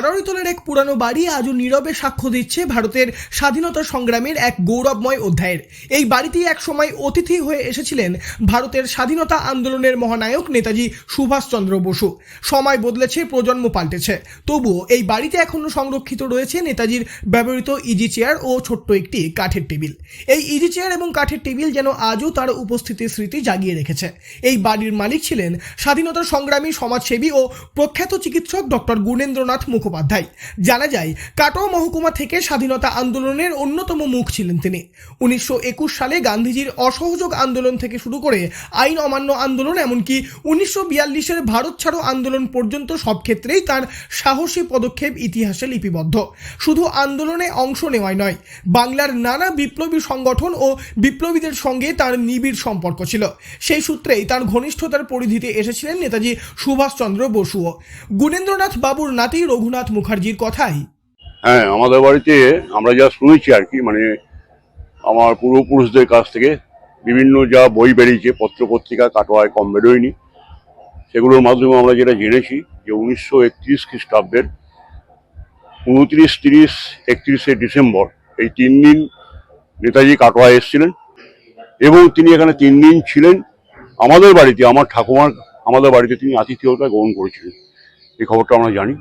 বারোইতলের এক পুরানো বাড়ি আজও নীরবে সাক্ষ্য দিচ্ছে ভারতের স্বাধীনতা সংগ্রামের এক গৌরবময় অধ্যায়ের। এই বাড়িতেই এক সময় অতিথি হয়ে এসেছিলেন ভারতের স্বাধীনতা আন্দোলনের মহানায়ক নেতাজি সুভাষচন্দ্র বসু। সময় বদলেছে, প্রজন্ম পাল্টেছে। তবুও এই বাড়িতে এখনও সংরক্ষিত রয়েছে নেতাজির ব্যবহৃত ইজি চেয়ার ও ছোট্ট একটি কাঠের টেবিল। এই ইজি চেয়ার এবং কাঠের টেবিল যেন আজও তার উপস্থিতির স্মৃতি জাগিয়ে রেখেছে। এই বাড়ির মালিক ছিলেন স্বাধীনতা সংগ্রামী সমাজসেবী ও প্রখ্যাত চিকিৎসক ডক্টর গুণেন্দ্রনাথ মুখোপাধ্যায়। জানা যায়, কাটোয়া মহকুমা থেকে স্বাধীনতা আন্দোলনের অন্যতম মুখ ছিলেন তিনি। উনিশশো একুশ সালে গান্ধীজির অসহযোগ আন্দোলন থেকে শুরু করে আইন অমান্য আন্দোলন, এমনকি উনিশশো বিয়াল্লিশের ভারত ছাড়ো আন্দোলন পর্যন্ত সব ক্ষেত্রেই তার সাহসী পদক্ষেপ ইতিহাসে লিপিবদ্ধ। শুধু আন্দোলনে অংশ নেওয়াই নয়, বাংলার নানা বিপ্লবী সংগঠন ও বিপ্লবীদের সঙ্গে তার নিবিড় সম্পর্ক ছিল। সেই সূত্রেই তার ঘনিষ্ঠতার পরিধিতে এসেছিলেন নেতাজি সুভাষচন্দ্র বসুও। গুণেন্দ্রনাথ বাবুর নাতি রঘুনাথ মুখার্জির কথাই। হ্যাঁ আমাদের বাড়িতে আমরা যা শুনেছি আর কি মানে আমার পূর্বপুরুষদের কাছ থেকে বিভিন্ন যা বই বেরিয়েছে পত্র পত্রিকা কাটোয়ায় কম বেরোয়নি, সেগুলোর মাধ্যমে আমরা যেটা জেনেছি যে উনিশশো একত্রিশ খ্রিস্টাব্দের উনত্রিশ, তিরিশ, একত্রিশে ডিসেম্বর এই তিন দিন নেতাজি কাটোয়ায় এসেছিলেন এবং তিনি এখানে তিন দিন ছিলেন আমাদের বাড়িতে, আমার ঠাকুমার আমাদের বাড়িতে তিনি আতিথেয়তা গ্রহণ করেছিলেন। এই খবরটা আমরা জানি।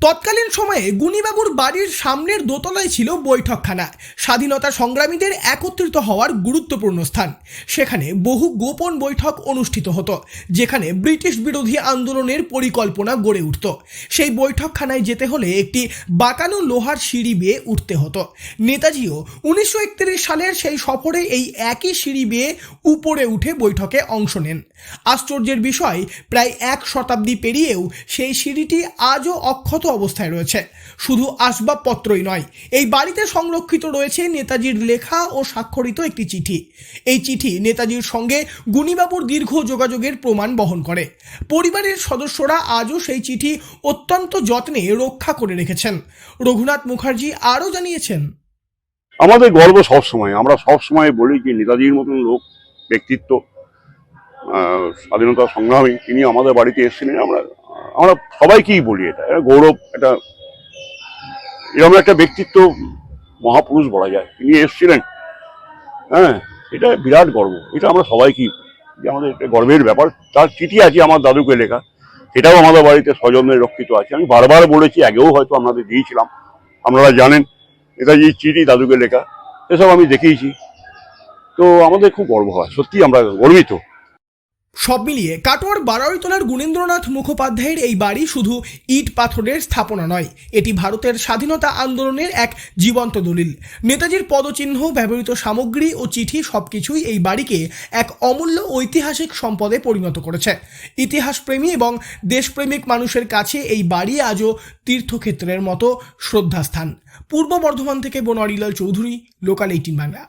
তৎকালীন সময়ে গুণীবাবুর বাড়ির সামনের দোতলায় ছিল বৈঠকখানা। স্বাধীনতা সংগ্রামীদের একত্রিত হওয়ার গুরুত্বপূর্ণ স্থান। সেখানে বহু গোপন বৈঠক অনুষ্ঠিত হতো, যেখানে ব্রিটিশ বিরোধী আন্দোলনের পরিকল্পনা গড়ে উঠত। সেই বৈঠকখানায় যেতে হলে একটি বাঁকানো লোহার সিঁড়ি বেয়ে উঠতে হতো। নেতাজিও উনিশশো একত্রিশ সালের সেই সফরে এই একই সিঁড়ি বেয়ে উপরে উঠে বৈঠকে অংশ নেন। আশ্চর্যের বিষয়, প্রায় এক শতাব্দী পেরিয়েও সেই সিঁড়িটি আজও অক্ষত অবস্থায় রয়েছে। শুধু আসবাবপত্রই নয়, এই বাড়িতে সংরক্ষিত রয়েছে নেতাজির লেখা ও স্বাক্ষরিত একটি চিঠি। এই চিঠি নেতাজির সঙ্গে গুণীবাবুর দীর্ঘ যোগাযোগের প্রমাণ বহন করে। পরিবারের সদস্যরা আজও সেই চিঠি অত্যন্ত যত্নে রক্ষা করে রেখেছেন। রঘুনাথ মুখার্জি আরও জানিয়েছেন। আমাদের গর্ব সব সময় আমরা সব সময় বলি যে নেতাজির মতন লোক, ব্যক্তিত্ব স্বাধীনতা সংগ্রামী, তিনি আমাদের বাড়িতে এসেছিলেন, আমরা আমরা সবাইকেই বলি এটা। এটা গৌরব, এটা এরকম একটা ব্যক্তিত্ব মহাপুরুষ বলা যায়। তিনি এসছিলেন। হ্যাঁ এটা বিরাট গর্ব। এটা আমরা সবাইকেই যে আমাদের একটা গর্বের ব্যাপার। তার চিঠি আছে আমার দাদুকে লেখা। সেটাও আমাদের বাড়িতে স্বজনে রক্ষিত আছে। আমি বারবার বলেছি, আগেও হয়তো আপনাদের দিয়েছিলাম। আপনারা জানেন নেতাজির চিঠি দাদুকে লেখা। এসব আমি দেখিয়েছি। তো আমাদের খুব গর্ব হয়। সত্যি আমরা গর্বিত। সব মিলিয়ে কাটোয়ার বারাইতলার গুণেন্দ্রনাথ মুখোপাধ্যায়ের এই বাড়ি শুধু ইট পাথরের স্থাপনা নয়, এটি ভারতের স্বাধীনতা আন্দোলনের এক জীবন্ত দলিল। নেতাজির পদচিহ্ন, ব্যবহৃত সামগ্রী ও চিঠি সবকিছুই এই বাড়িকে এক অমূল্য ঐতিহাসিক সম্পদে পরিণত করেছে। ইতিহাসপ্রেমী এবং দেশপ্রেমিক মানুষের কাছে এই বাড়ি আজও তীর্থক্ষেত্রের মতো শ্রদ্ধাস্থান। পূর্ব বর্ধমান থেকে বনোয়ারিলাল চৌধুরী লোকাল এইটিন বাংলা